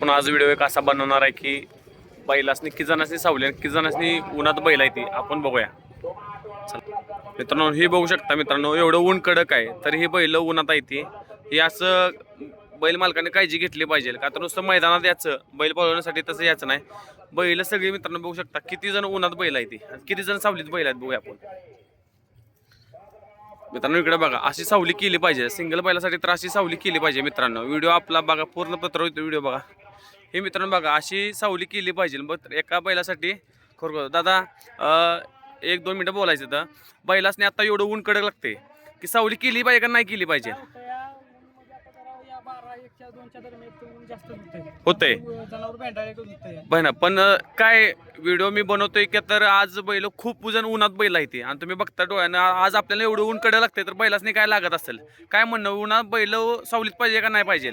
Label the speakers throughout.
Speaker 1: पण आज व्हिडिओ एक असा बनवणार आहे की बैलासनी किती सावली आणि किती जणांनी उन्हात बैल आहे ती. आपण बघूया. मित्रांनो हे बघू शकता मित्रांनो एवढं ऊन कडक आहे तर हे बैल उन्हात आहे ती. हे असं बैल मालकाने काळजी घेतली पाहिजे. का तर नुसतं मैदानात याचं बैल पळवण्यासाठी तसं याचं नाही. बैल सगळी मित्रांनो बघू शकता किती जण उन्हात बैल आहे ती. आणि किती जण सावलीत बैल आहेत बघूया आपण. मित्रांनो इकडे बघा अशी सावली केली पाहिजे. सिंगल बैलासाठी तर अशी सावली केली पाहिजे मित्रांनो. व्हिडिओ आपला बघा पूर्ण पत्र होतो व्हिडिओ बघा. हे मित्रांनो बघा अशी सावली केली पाहिजे. मग एका बैलासाठी खरोखर. दादा एक दोन मिनटं बोलायचं तर बैलासने आता एवढं ऊन कडक लागते की सावली केली पाहिजे का नाही केली पाहिजे? होतंय. बहिण पण काय व्हिडिओ मी बनवतोय की तर आज बैल खूप जण उन्हात बैल आहे ते आणि तुम्ही बघता डोळ्यानं आज आपल्याला एवढं ऊन कडे लागते तर बैलासने काय लागत असेल? काय म्हणणं उन्हात बैल सावलीत पाहिजे का नाही पाहिजे?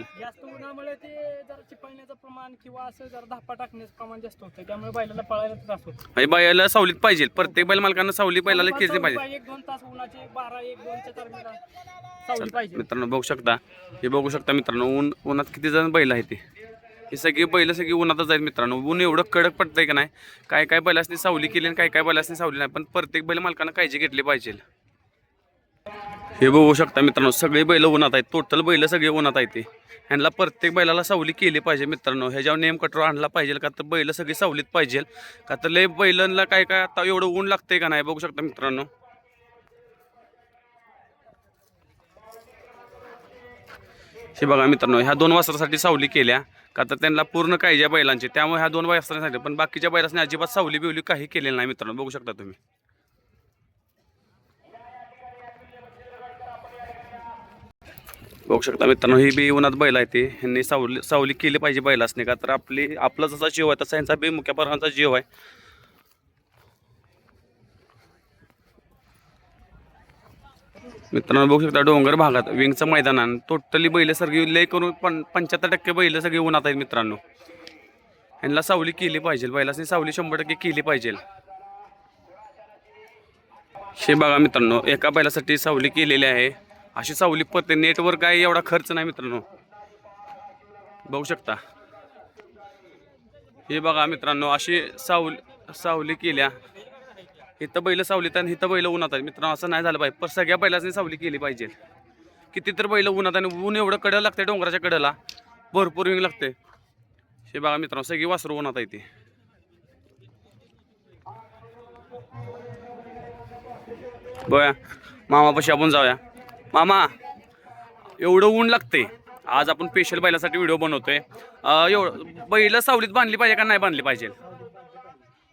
Speaker 2: चिपळण्याचं प्रमाण किंवा असं जरा धापा टाकण्याचं प्रमाण जास्त होतं. त्यामुळे बैलाला पळायला त्रास होतो.
Speaker 1: म्हणजे बैलाला सावलीत पाहिजे. प्रत्येक बैल मालकांना सावली बैलाला खेचली पाहिजे.
Speaker 2: एक दोन तास उन्हाचे बारा एक दोनच्या दरम्यान सावली पाहिजे.
Speaker 1: मित्रांनो बघू शकता. हे बघू शकता मित्रांनो ऊन उन्हात किती जण बैल आहे ते ही सगळी बैल सगळी उन्हातच आहेत मित्रांनो. ऊन एवढं कडक पडतंय का नाही? काय काय बैलासनी सावली केली आणि काय काय बैलासनी सावली नाही. पण प्रत्येक बैल मालकांना काळजी घेतली पाहिजे. हे बघू शकता मित्रांनो सगळे बैल उन्हात आहेत. टोटल बैल सगळे उन्हात आहेत ते. ह्यांना प्रत्येक बैलाला सावली केली पाहिजे मित्रांनो. ह्याच्यावर नेम कटर आणला पाहिजे का तर बैल सगळी सावलीत पाहिजे. का तर लय बैलांना काय काय आता एवढं ऊन लागतंय का नाही बघू शकता मित्रांनो. हे बघा मित्रांनो ह्या दोन वासरासाठी सावली केल्या. का तर त्यांना पूर्ण काळजी ज्या बैलांची त्यामुळे ह्या दोन वासरांसाठी पण बाकीच्या बैलांनी अजिबात सावली बिवली काही केलेली नाही मित्रांनो. बघू शकता तुम्ही. बघू शकता मित्रांनो ही बी उन्हात बैल आहे ते. ह्यांनी सावली सावली केली पाहिजे बैलासने का तर आपली आपला जसा जीव आहे तसा ह्यांचा बी मुख्या परवानचा जीव आहे. मित्रांनो बघू शकता डोंगर भागात विंगचं मैदान आणि टोटली बैल सगळी लय करून पण पंच्याहत्तर टक्के बैल सगळी उन्हात आहेत मित्रांनो. ह्यांना सावली केली पाहिजे बैलासनी सावली शंभर टक्के केली पाहिजे. हे बघा मित्रांनो एका बैलासाठी सावली केलेली आहे. अशी सावली पत्ते नेटवर काय एवढा खर्च नाही मित्रांनो. बघू शकता. हे बघा मित्रांनो अशी सावली सावली केल्या. इथं बैल सावलीत आणि इथं बैल उन्हात मित्रांनो असं नाही झालं पाहिजे. पण सगळ्या बैलांनी सावली केली पाहिजे. किती तर बैल उन्हात आणि ऊन एवढं कडं लागते डोंगराच्या कडेला. भरपूर विंग लागते हे बघा मित्रांनो सगळी वासरू उन्हात आहे ती. बघा मामापाशी आपण जाऊया. मामा एवढं ऊन लागते आज आपण स्पेशल बैलासाठी व्हिडिओ बनवतोय. आहे एवढं बैल सावलीत बांधली पाहिजे का नाही बांधली पाहिजे?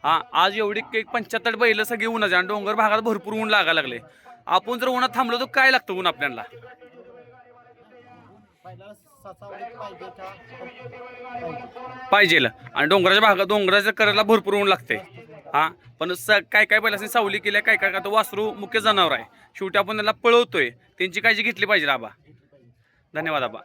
Speaker 1: हां आज एवढी एक पंच्याहत्तर बैल सगळी उन्हाचे आणि डोंगर भागात भरपूर ऊन लागायला लागले. आपण जर उन्हात थांबलो तर काय लागतं ऊन आपल्याला?
Speaker 2: पाहिजे
Speaker 1: आणि डोंगराच्या भागात डोंगराच्या करायला भरपूर ऊन लागते हा पण स काय काय बैलांनी सावली केल्या काय काय का तो वासरू मुख्य जनावर आहे. शेवटी आपण त्याला पळवतोय. त्यांची काळजी घेतली पाहिजे आबा. धन्यवाद आबा.